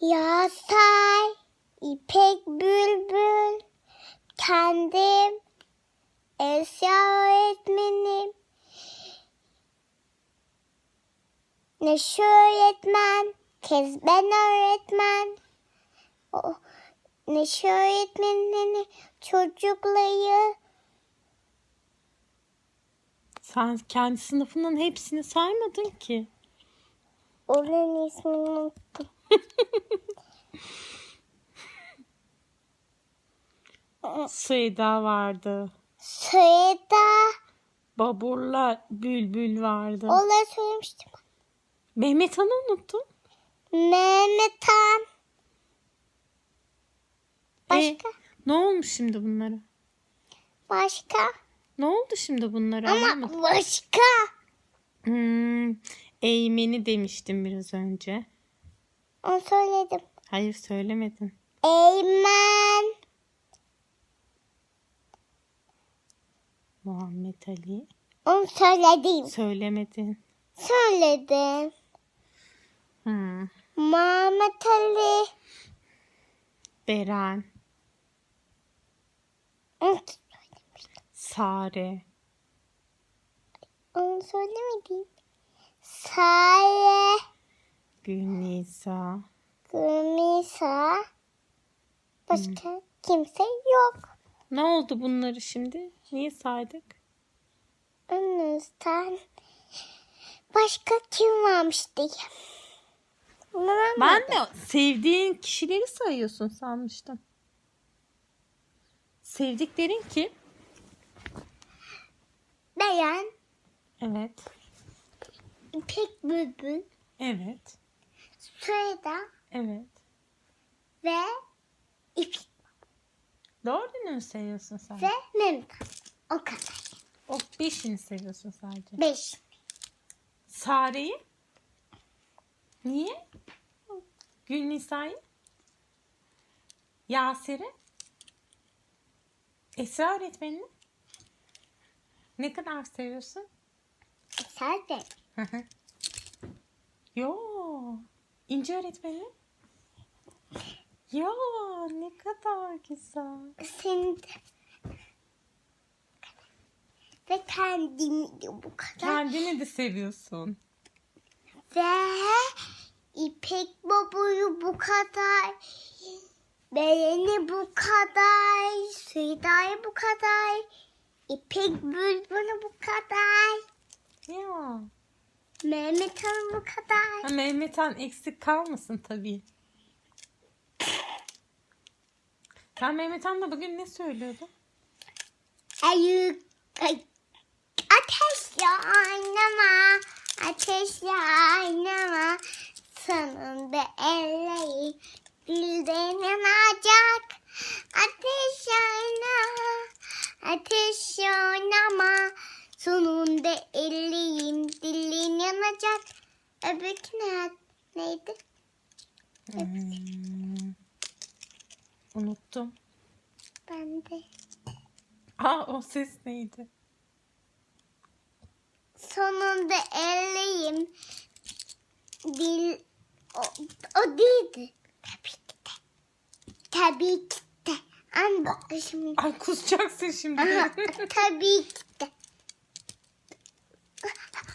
Yasay, İpek Bülbül, kendim, Esya öğretmenim, Neşe öğretmen, Kezben öğretmen, o, Neşe öğretmenini çocukları Sen kendi sınıfının hepsini saymadın ki. onun ismini unuttum. Süheyda vardı. Söyle Baburla Bülbül vardı. Onları söylemiştim. Mehmet Han'ı unuttun. Mehmet Han. E, Başka? ne olmuş şimdi bunlara? Başka? Ne oldu şimdi bunlara? Ama Anlamadım. başka. Hmm, Eymen'i demiştim biraz önce. Onu söyledim. Hayır söylemedin. Eymen. Muhammed Ali. Onu söyledim. Söylemedin. Söyledim. Hmm. Mehmet Ali. Beren. Onu, Sare. onu söylemedim. Sare. Gülnisa. Gümisa. Başka kimse yok. Ne oldu bunları şimdi? Niye saydık? Önünüzden başka kim varmış diye. Ben de sevdiğin kişileri sayıyorsun sanmıştım. Sevdiklerin kim? Beğen, Evet. İpek Bülbül, Evet. Süheyda Evet. ve İpek Dördünü seviyorsun sen? Mehmet. O kadar. O beşini seviyorsun sadece. Beş. Sare'yi? Niye? Gülnisa'yı? Yasir'i? Esra öğretmenini? Ne kadar seviyorsun? Hı. Yo. İnce öğretmeni? Ya ne kadar güzel. Senin de. Ve kendimi de bu kadar. Kendini de seviyorsun. Ve İpek Baba'yı bu kadar. Beğeni bu kadar. Süheyda'yı bu kadar. İpek Bülbül'ü bu kadar. Ya. Mehmet Han bu kadar. Ha, Mehmet Han eksik kalmasın tabii. Sen Mehmet Han'la bugün ne söylüyordun? Ayık. Ay. Ateşle oynama. Ateşle oynama. Sonunda elleyi gülden yanacak. Ateş oynama. Ateş oynama. Sonunda elleğim dilin yanacak. Öbürkü ne? Neydi? Hmm. Unuttum. Ben de. Aa o ses neydi? Sonunda elleğim dil o, o değildi. Tabii ki de. Tabii ki de. An bak şimdi. Ay kusacaksın şimdi. Aha, tabii ki de.